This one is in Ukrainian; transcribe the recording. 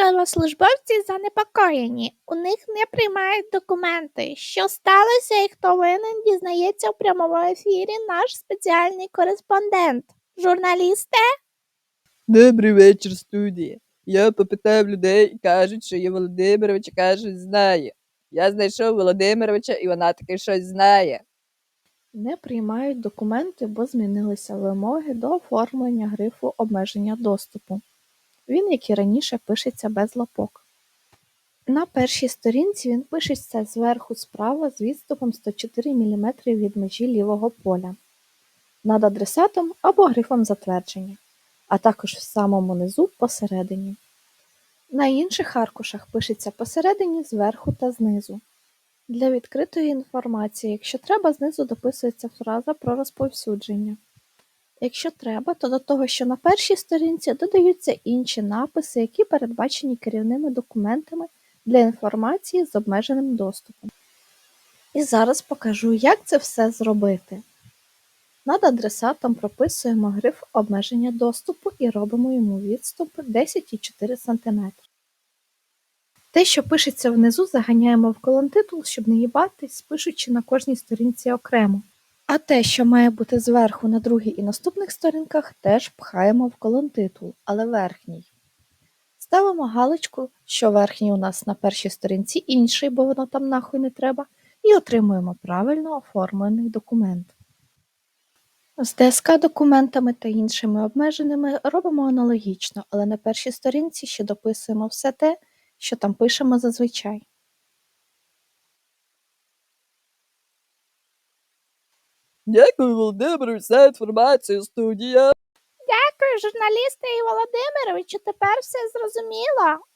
Держслужбовці занепокоєні. У них не приймають документи. Що сталося і хто винен, дізнається в прямому ефірі наш спеціальний кореспондент. Журналісте? Добрий вечір, студія. Я попитав людей і кажуть, що є Володимирович, і каже, знає. Я знайшов Володимировича, і вона таки щось знає. Не приймають документи, бо змінилися вимоги до оформлення грифу обмеження доступу. Він, як і раніше, пишеться без лапок. На першій сторінці він пишеться зверху справа з відступом 104 мм від межі лівого поля над адресатом або грифом затвердження, а також в самому низу посередині. На інших аркушах пишеться посередині, зверху та знизу. Для відкритої інформації, якщо треба, знизу дописується фраза про розповсюдження. Якщо треба, то до того, що на першій сторінці додаються інші написи, які передбачені керівними документами для інформації з обмеженим доступом. І зараз покажу, як це все зробити. Над адресатом прописуємо гриф обмеження доступу і робимо йому відступ 10,4 см. Те, що пишеться внизу, заганяємо в колон титул, щоб не їбатись, пишучи на кожній сторінці окремо. А те, що має бути зверху на другій і наступних сторінках, теж пхаємо в колон титул, але верхній. Ставимо галочку, що верхній у нас на першій сторінці інший, бо воно там нахуй не треба, і отримуємо правильно оформлений документ. З ДСК документами та іншими обмеженими робимо аналогічно, але на першій сторінці ще дописуємо все те, що там пишемо зазвичай. Дякую, Володимирович, за інформацію, студія. Дякую, журналісти і Володимировичу, тепер все зрозуміло.